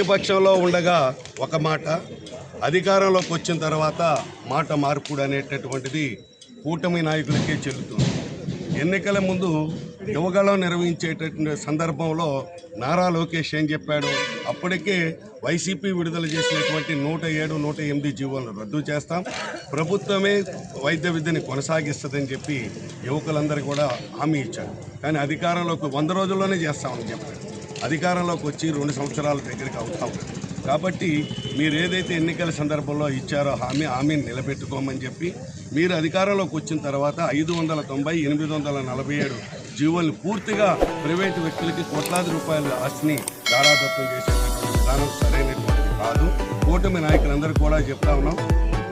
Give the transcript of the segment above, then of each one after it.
ప్రతిపక్షంలో ఉండగా ఒక మాట అధికారంలోకి వచ్చిన తర్వాత మాట మార్పుడు అనేటటువంటిది కూటమి నాయకులకే చెల్లుతుంది. ఎన్నికల ముందు యువగళం నిర్వహించేటటువంటి సందర్భంలో నారా లోకేష్ ఏం చెప్పాడు? అప్పటికే వైసీపీ విడుదల చేసినటువంటి నూట ఏడు నూట ఎనిమిది జీవోలను రద్దు చేస్తాం. ప్రభుత్వమే వైద్య విద్యని కొనసాగిస్తుందని చెప్పి యువకులందరూ కూడా హామీ ఇచ్చారు. కానీ అధికారంలోకి వంద రోజుల్లోనే చేస్తామని చెప్పారు. అధికారంలోకి వచ్చి రెండు సంవత్సరాల దగ్గరికి అవుతా. ఉంది కాబట్టి మీరు ఏదైతే ఎన్నికల సందర్భంలో ఇచ్చారో హామీ హామీని నిలబెట్టుకోమని చెప్పి మీరు అధికారంలోకి వచ్చిన తర్వాత ఐదు వందల తొంభై ఎనిమిది వందల నలభై ఏడు జీవోల్ని పూర్తిగా ప్రైవేటు వ్యక్తులకి కోట్లాది రూపాయల ఆస్తిని దారాదత్తం చేసేటటువంటి విధానం సరైనటువంటిది కాదు. కూటమి నాయకులందరూ కూడా చెప్తా ఉన్నాం.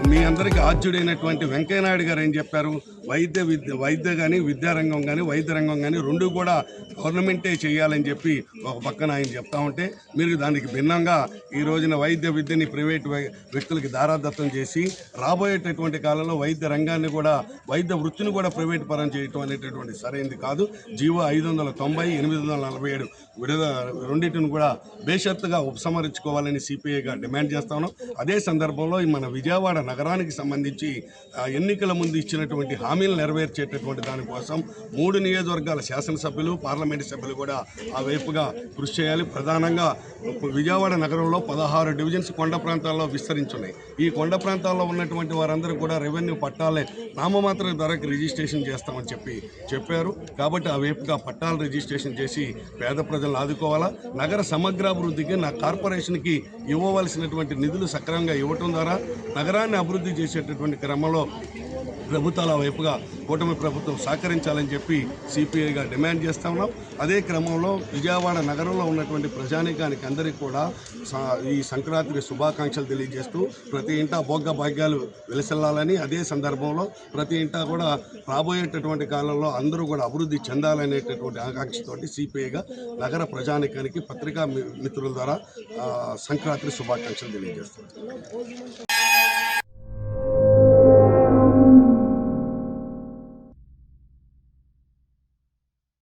మీ అందరికీ ఆద్యుడైనటువంటి వెంకయ్యనాయుడు గారు ఏం చెప్పారు? వైద్య విద్య వైద్య కానీ విద్యారంగం కానీ వైద్య రంగం కానీ రెండు కూడా గవర్నమెంటే చేయాలని చెప్పి ఒక పక్కన ఆయన చెప్తా ఉంటే మీరు దానికి భిన్నంగా ఈ రోజున వైద్య విద్యని ప్రైవేట్ వ్యక్తులకి దారాదత్తం చేసి రాబోయేటటువంటి కాలంలో వైద్య రంగాన్ని కూడా వైద్య వృత్తిని కూడా ప్రైవేట్ పరం చేయటం అనేటటువంటి సరైనది కాదు. జీవో ఐదు వందల తొంభై ఎనిమిది వందల నలభై ఏడు విడుదల రెండింటిని కూడా బేషత్తుగా ఉపసంహరించుకోవాలని సిపిఐగా డిమాండ్ చేస్తా ఉన్నాం. అదే సందర్భంలో ఈ మన విజయవాడ నగరానికి సంబంధించి ఎన్నికల ముందు ఇచ్చినటువంటి హామీలు నెరవేర్చేటటువంటి దానికోసం మూడు నియోజకవర్గాల శాసనసభ్యులు పార్లమెంటు సభ్యులు కూడా ఆ వైపుగా కృషి చేయాలి. ప్రధానంగా విజయవాడ నగరంలో పదహారు డివిజన్స్ కొండ ప్రాంతాల్లో విస్తరించున్నాయి. ఈ కొండ ప్రాంతాల్లో ఉన్నటువంటి వారందరూ కూడా రెవెన్యూ పట్టాలే నామమాత్ర ధరకు రిజిస్ట్రేషన్ చేస్తామని చెప్పి చెప్పారు. కాబట్టి ఆ వైపుగా పట్టాలు రిజిస్ట్రేషన్ చేసి పేద ప్రజలను ఆదుకోవాలా? నగర సమగ్రాభివృద్ధికి నా కార్పొరేషన్కి ఇవ్వవలసినటువంటి నిధులు సక్రమంగా ఇవ్వటం ద్వారా నగరాన్ని అభివృద్ధి చేసేటటువంటి క్రమంలో ప్రభుత్వాల వైపుగా కూటమి ప్రభుత్వం సహకరించాలని చెప్పి సిపిఐగా డిమాండ్ చేస్తా ఉన్నాం. అదే క్రమంలో విజయవాడ నగరంలో ఉన్నటువంటి ప్రజానీకానికి అందరికీ కూడా ఈ సంక్రాంతి శుభాకాంక్షలు తెలియజేస్తూ ప్రతి ఇంటా భోగ భాగ్యాలు వెలసెల్లాలని అదే సందర్భంలో ప్రతి ఇంటా కూడా రాబోయేటటువంటి కాలంలో అందరూ కూడా అభివృద్ధి చెందాలనేటటువంటి ఆకాంక్షతోటి సిపిఐగా నగర ప్రజానీకానికి పత్రికా మిత్రుల ద్వారా సంక్రాంతి శుభాకాంక్షలు తెలియజేస్తున్నాం.